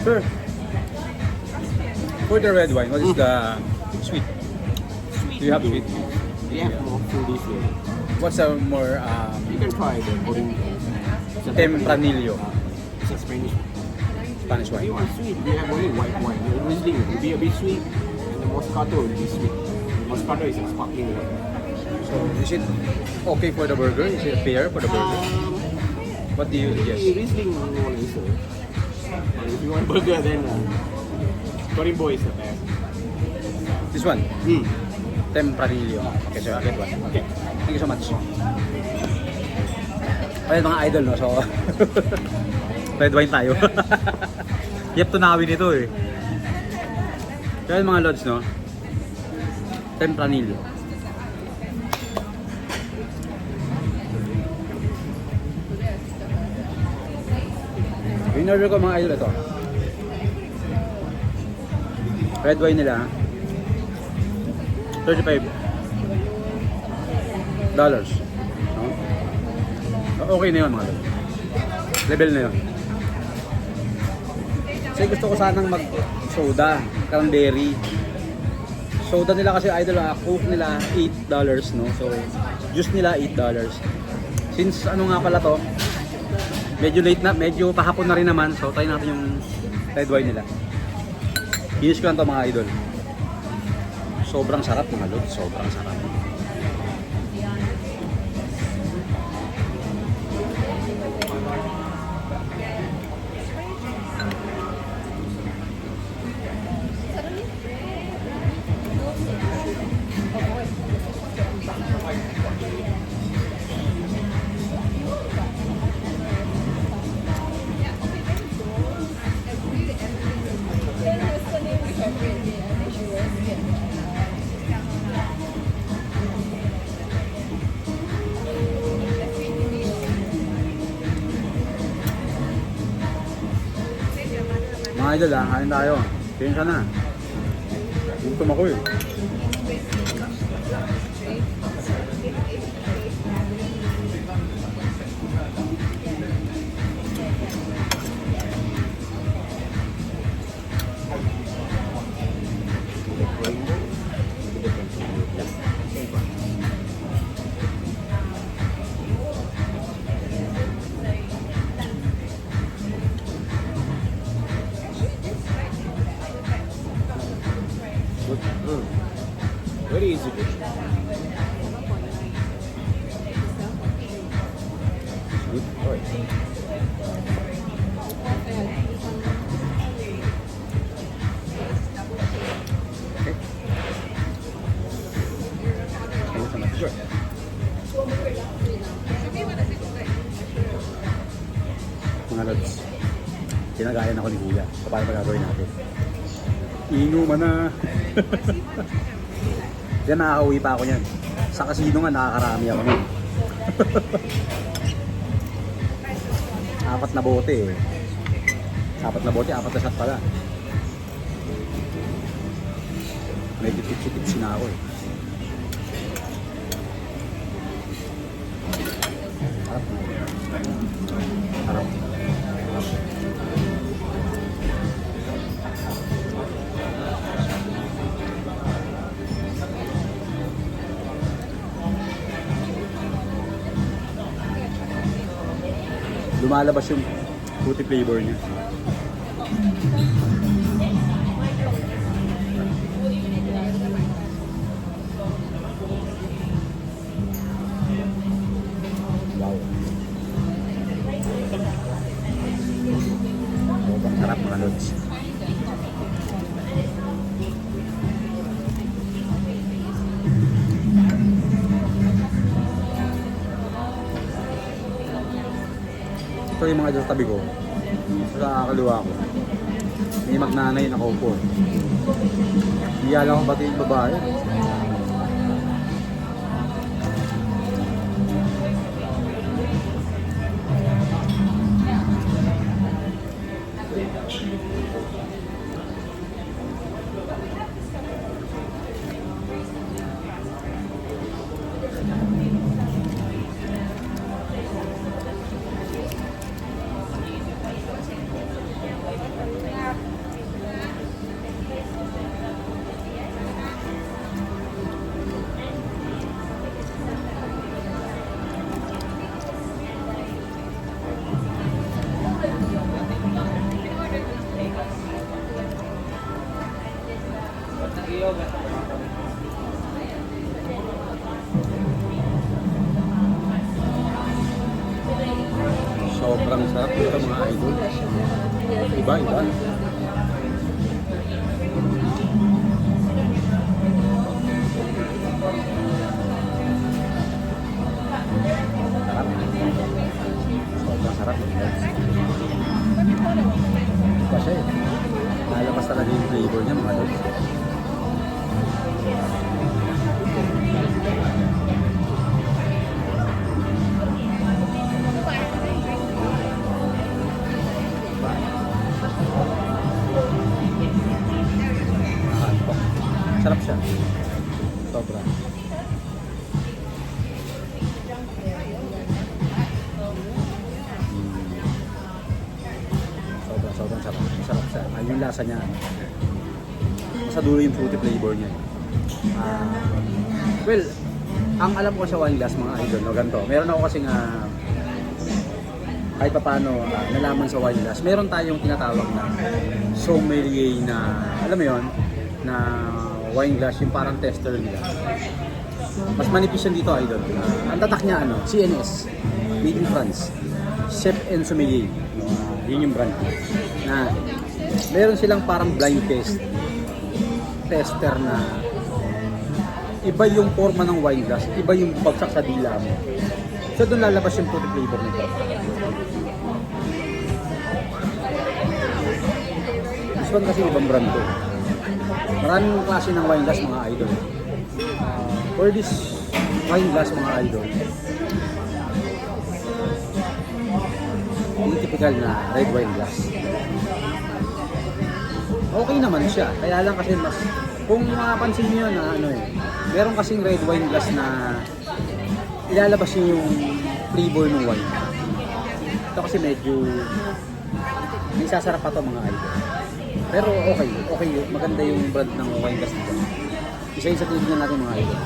Sir, for the red wine, what is the sweet? Do you have sweet? We have more fruity flavor. What's a more um, You can try the. It's a Tempranillo. It's a Spanish. Spanish If you wine? want sweet, we have only white wine. The Riesling will be a bit sweet, and the Moscato will be sweet. Moscato is a sparkling wine. So, is it okay for the burger? Is it fair for the burger? Um, What do you the suggest? Riesling. But if you want burger, then uh, Corimbo is the best. This one, Mm. Tempranillo. Okay, so I get one. Okay. Thank you so much. Ayun mga idol, no? So, red wine tayo. Yep, tunawin ito eh. So, yun mga lods, no? Tempranillo. In-order ko mga idol ito. Red wine nila. 35 dollars. No? Okay na yun mga idol. Level na yun. Kasi gusto ko sanang mag soda, cranberry. Soda nila kasi idol, ah, coke nila 8 dollars no. So juice nila 8 dollars. Since ano nga pala to, medyo late na, medyo pahapon na rin naman. So try natin yung red wine nila. Finish ko lang to mga idol. Sobrang sarap mga lod, sobrang sarap. Mga idol ha, kain tayo. Kain ka na. Gutom ako eh. Kinagayan ako ni Kuya. So, paano pa gagawin natin? Inuman na. Yan, nakakauwi pa ako yan. Sa kasino nga, nakakarami ako nun. apat na bote eh. Apat na bote, apat na shot pala. Medyo tipsi-tipsi na ako eh. Lumalabas yung fruity flavor niya. Wow. Sarap mga lods. Ito yung mga dyan sa tabi ko. Sa kakaliwa ko. May magnanay na kaupo. Hindi alam ko pati yung babae. Lasa niya. Sa dulo yung fruity flavor niya. Ah, well, ang alam ko sa wine glass mga idol, no, ganito. Meron ako kasi nga kahit pa paano ah, nalaman sa wine glass, meron tayong tinatawag na sommelier na, alam mo yon na wine glass, yung parang tester nila. Mas manipis yan dito, idol. Ah, ang tatak niya, ano, CNS, made in France. Chef and Sommelier. Ah, yun yung brand. Na, meron silang parang blind test. Tester na iba yung forma ng wine glass, iba yung bagsak sa dila mo. So doon lalabas yung fruity flavor nito. This one kasi ibang brand to. Maraming klase ng wine glass mga idol. Uh, for this wine glass mga idol, yung typical na red wine glass. Okay naman siya. Kaya lang kasi mas kung mapapansin niyo na ano eh, meron kasing red wine glass na ilalabas niyo yung flavor ng wine. Ito kasi medyo may sasarap pa to mga idol. Pero okay, okay. Maganda yung brand ng wine glass nito. Isa-isa tingnan natin mga idol.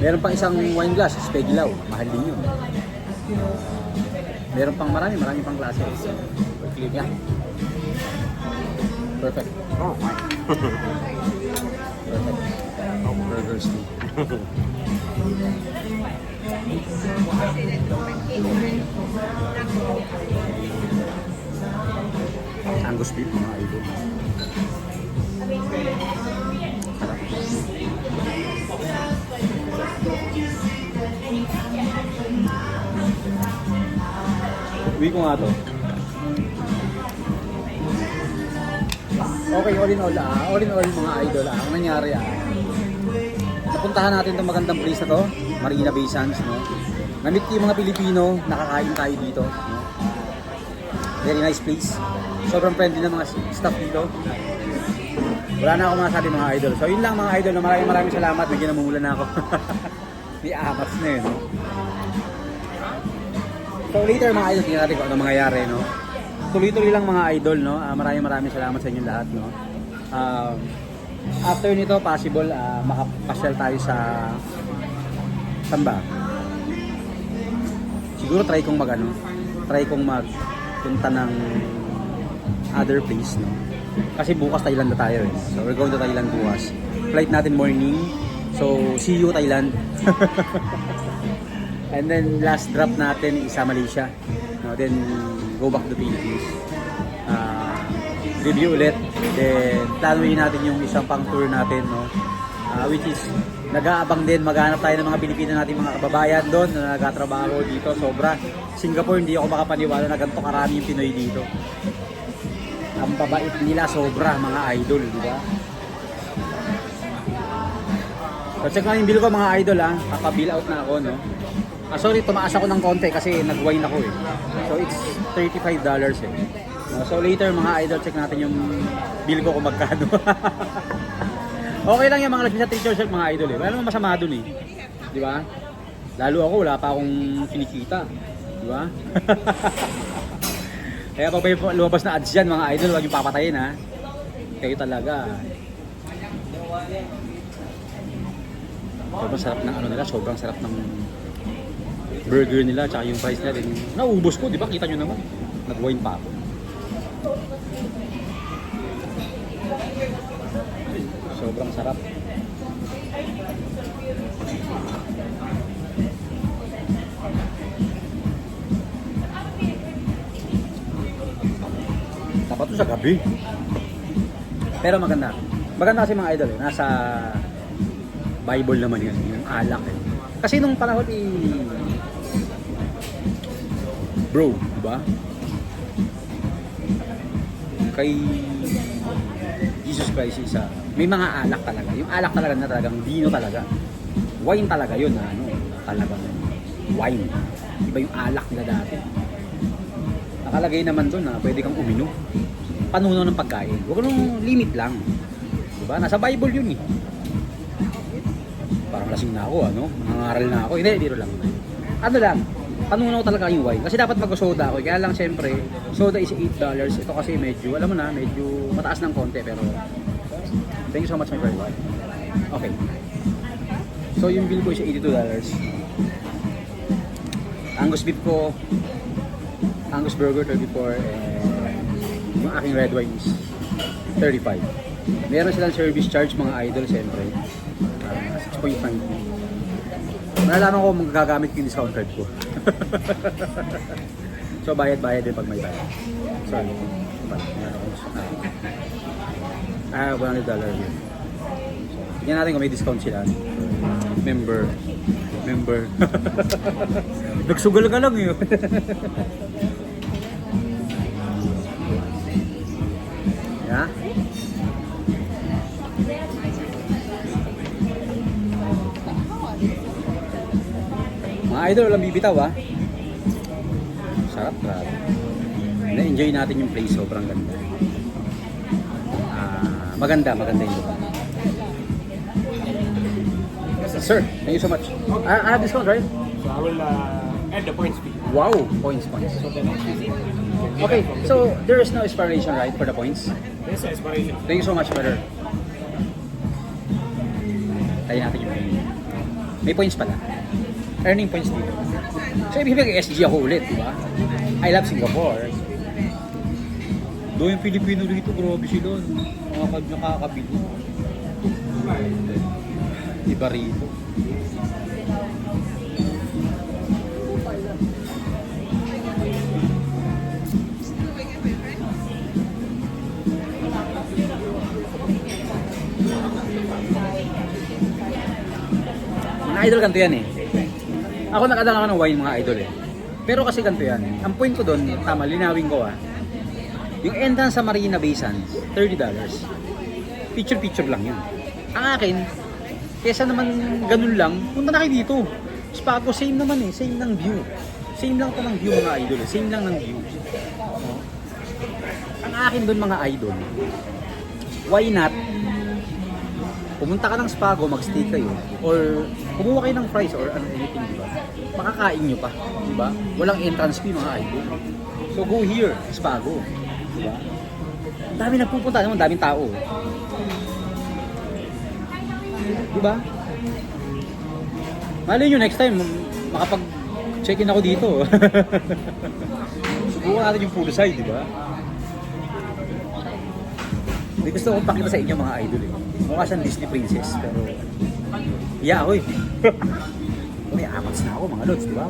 Meron pang isang wine glass, Spegilaw. Mahal din yun. Meron pang marami, marami pang klase. Yeah. Perfect. Oh, fine. Perfect. Burgers too. Angus beef mga idol. Uwi ko nga to. Okay, all in all, ah, all in all mga idol, ah, ang nangyari ah, napuntahan natin itong magandang place na to, Marina Bay Sands, no? Namit yung mga Pilipino, nakakain tayo dito, no? Very nice place. Sobrang friendly ng mga staff dito. Wala na akong masabi mga idol. So yun lang mga idol, no? maraming maraming salamat, medyo namumula na ako. May amats na yun, no? So later mga idol, tingnan natin kung ano mangyayari, no? Tuloy-tuloy lang mga idol, no? Ah, maraming maraming salamat sa inyo lahat, no? Um, after nito, possible ah, makapasyal tayo sa saan ba? Siguro try kong mag ano, try kong magpunta ng other place, no? Kasi bukas Thailand na tayo eh. So we're going to Thailand bukas. Flight natin morning. So see you Thailand. And then last drop natin is sa Malaysia. No, then go back to Philippines. Ah, review ulit. Then planuin natin yung isang pang tour natin, no. Ah, which is nag-aabang din, maghanap tayo ng mga Pilipino natin mga kababayan doon na nagtatrabaho dito. Sobra. Singapore, hindi ako makapaniwala na ganito karami yung Pinoy dito. Ang babait nila sobra, mga idol, di ba? So check lang yung bill ko mga idol ha. Kaka-bill out na ako no. Ah, sorry, tumaas ako ng konti kasi nag-wine ako eh. So it's $35 eh. No, so later mga idol, check natin yung bill ko kung magkano. okay lang yung mga nagpisa teacher shirt mga idol eh. Wala namang masama dun eh. Di ba? Lalo ako, wala pa akong kinikita. Di ba? Kaya pag may lumabas na ads yan mga idol, huwag yung papatayin ha. Kayo talaga. Sobrang sarap ng ano nila, sobrang sarap ng burger nila, tsaka yung fries nila. Din, naubos ko, di ba? Kita nyo naman. Nag-wine pa ako. Sobrang sarap. Dapat to sa gabi. Pero maganda. Maganda kasi mga idol eh. Nasa Bible naman yun. Yung alak eh. Kasi nung panahon eh... Bro, di ba? Kay Jesus Christ isa. May mga alak talaga. Yung alak talaga na talagang vino talaga. Wine talaga yun na ano. Talagang wine. Iba yung alak nila dati. Nakalagay naman doon na pwede kang uminom. Panuno ng pagkain. Huwag nung limit lang. Diba? Nasa Bible yun eh. Parang lasing na ako, ano? Nangangaral na ako. Hindi, dito lang. Ano lang, panunaw talaga yung wine. Kasi dapat mag-soda ako. Kaya lang siyempre, soda is $8. Ito kasi medyo, alam mo na, medyo mataas ng konti. Pero, thank you so much my friend. Okay. So yung bill ko is $82. Angus beef ko, Angus burger 34 and yung aking red wine is 35. Meron silang service charge mga idol siyempre. Uh, 6.5. Malalaman ko kung magagamit ko yung discount card ko. so bayad-bayad din pag may bayad. So ano, ah, ah, $100 yun. So, tignan natin kung may discount sila. Member. Member. Nagsugal ka lang yun. yeah? Idol, walang bibitaw ah. Sarap, grabe. Na-enjoy natin yung place, sobrang ganda. Ah, maganda, maganda yung lugar. Sir, thank you so much. I, I have discount, right? So I will uh, add the points fee. Wow, points, points. So the next visit. Okay, so there is no expiration, right, for the points? This is expiration. Thank you so much, brother. Tayo natin yung. May points pala. Earning points dito. So, ibig sabihin SG ako ulit, di ba? I love Singapore. Doon yung Pilipino dito, grabe sila. Nakakab nakakabili. Iba rito. Idol ganito yan eh. Ako nakadala ako ng wine mga idol eh. Pero kasi ganito yan. Ang point ko doon, tama, linawin ko ah. Yung entrance sa Marina Bay Sands, $30. Picture-picture lang yun. Ang akin, kesa naman ganun lang, punta na kayo dito. Spago, same naman eh. Same ng view. Same lang to ng view mga idol eh. Same lang ng view. Ang akin doon mga idol, why not pumunta ka ng Spago, mag-stay kayo, or kumuha kayo ng fries or ano, anything, di ba? Makakain nyo pa, di ba? Walang entrance fee mga idol. So go here, Spago, di ba? Ang dami nagpupunta, naman, daming tao. Di ba? Malay nyo next time, makapag-check-in ako dito. Subukan natin yung poolside, di ba? May gusto kong pakita sa inyo mga idol eh. Mukha siyang Disney princess, pero... Yeah, ako eh. May amats na ako mga lods, di ba?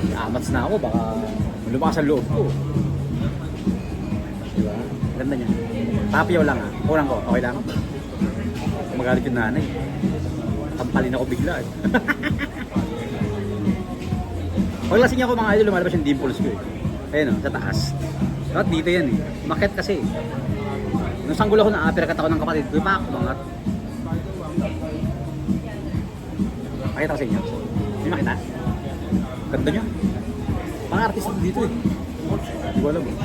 May amats na ako, baka lumakas ang loob ko. Di ba? Ganda niya. Tapiyaw lang ah. Kurang ko, okay lang? Magalit yung nanay. Tampalin ako bigla eh. Pag lasing ako mga idol, lumalabas yung dimples ko eh. Ayun oh, sa taas. Dapat dito yan eh. Makit kasi. Nung sanggol ako na uppercut ako ng kapatid ko, pak, umangat. Pakita ko sa inyo. Hindi makita? Ganda niya. Mga artist dito eh. Hindi ko alam eh.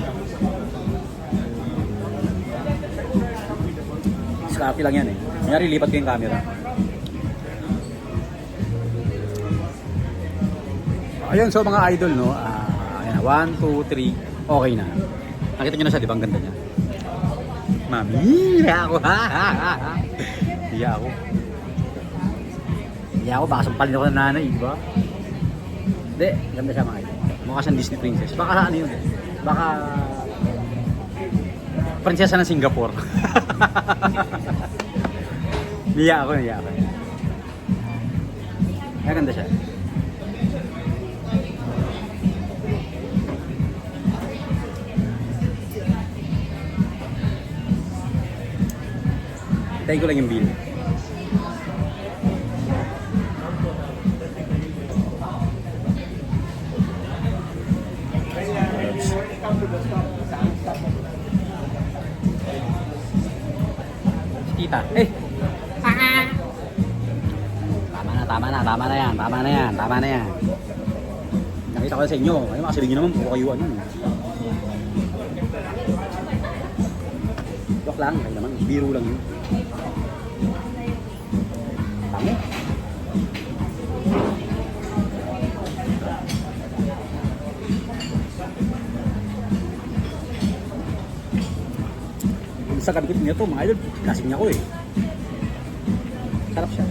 Scrappy lang yan eh. Kanyari lipat ko yung camera. Ayun, so mga idol, no? Ah, ayan, 1, 2, 3, okay na. Nakita nyo na siya, di ba? Ang ganda niya. Mami, hiya ako. hiya ako. Hiya ako, baka sampalin ako ng nanay, di ba? Hindi, ganda siya mga idol. Mukha siyang Disney princess. Baka ano yun? Baka prinsesa ng Singapore. hiya ako, hiya ako. Kaya ganda siya. Hintayin ko lang yung bill. Si Tita. Eh! Tama na, tama na, tama na yan, tama na yan, tama na yan. Nakita ko sa inyo. Ayun, nyo naman, puro kayo ano. Joke lang, kayo naman, biro lang yun. Tama. Sa kabikot niya to, mga idol, lasing niya ko eh. Sarap siya.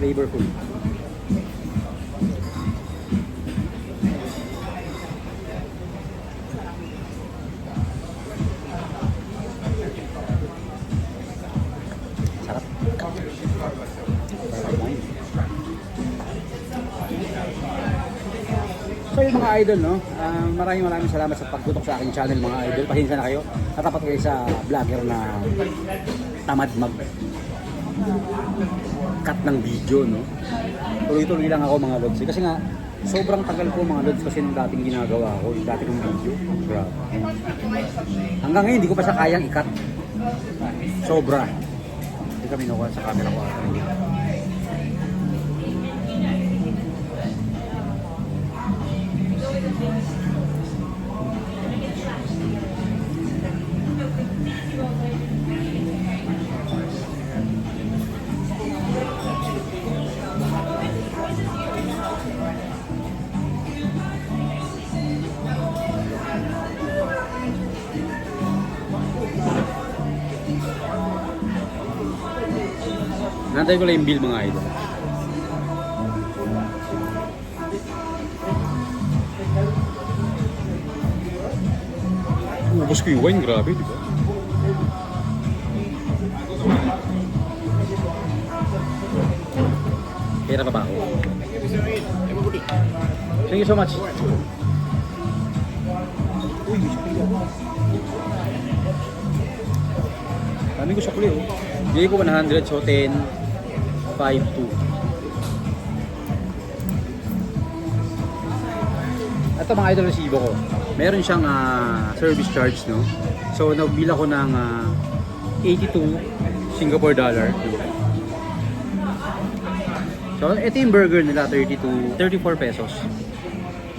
Flavorful. Idol, no? ah, maraming maraming salamat sa pagtutok sa aking channel mga idol. Pasensya na kayo. Natapat kayo sa vlogger na tamad mag cut ng video, no? Tuloy-tuloy lang ako mga lods. Kasi nga, sobrang tagal po mga lods kasi nung dating ginagawa ko, yung dating ng video. Grabe. Hanggang ngayon, hindi ko pa siya kayang i-cut. Sobra. Hindi kami nakuha sa camera ko. Nantay ko lang yung bill mga idol. Ubus ko yung wine, grabe, di ba? Pera pa ba ako? Thank you so much. Uy. Dami ko sukli oh. Bigay ko 100 so 10, 5, 2. Ito mga idol resibo ko. Meron siyang ah, service charge no. So nagbila ko ng ah, 82 Singapore dollar. So ito yung burger nila 32 34 pesos.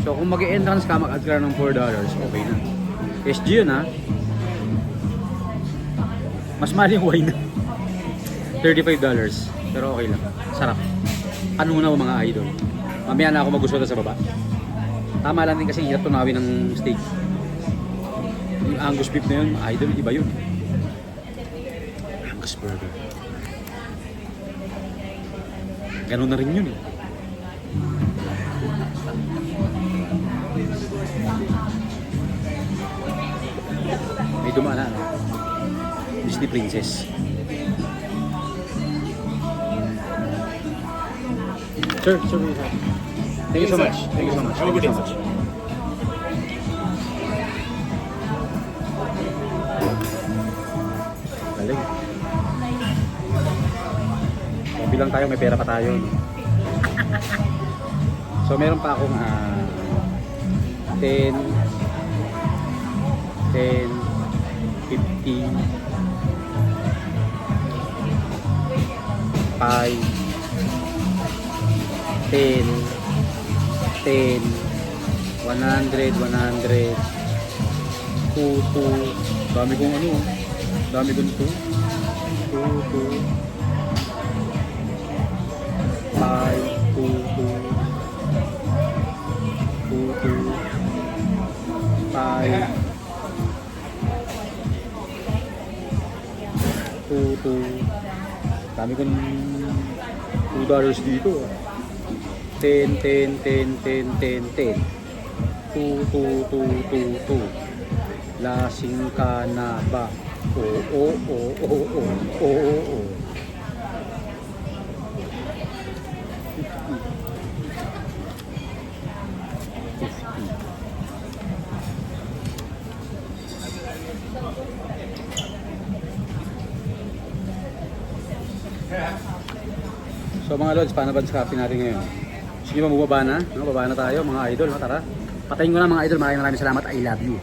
So kung mag-entrance ka mag-add ka ng 4 dollars, okay na. SG yun ha. Mas mahal yung wine. 35 dollars. Pero okay lang. Sarap. Ano muna mga idol. Mamaya na ako magustuhan sa baba. Tama lang din kasi hirap tunawin ng steak. Yung Angus beef na yun, idol, iba yun. Angus burger. Ganun na rin yun eh. May dumaan na, ano? Disney Princess. Sir, sir, sir. Thank you so much. Thank you so much. Thank you so much. Galing. So, bilang tayo, may pera pa tayo. So, meron pa akong ah, 10, 10, 15, 5, 10, 10, 100, 100, 2, 2, dami kong ano, dami kong 2, 2, 2, 5, 2, 2, 2, 2, 5, 2, 2, dami kong 2 dollars dito. ah. 10, 10, 10, 10, 10, 10. 2, 2, 2, 2, 2. Lasing ka na ba? Oo, oo, oo, oo, oo, oo. So mga lods, paano ba sa natin ngayon? Sige ba bumaba na? No, baba na tayo mga idol, no? tara. Patayin ko na mga idol, maraming maraming salamat. I love you.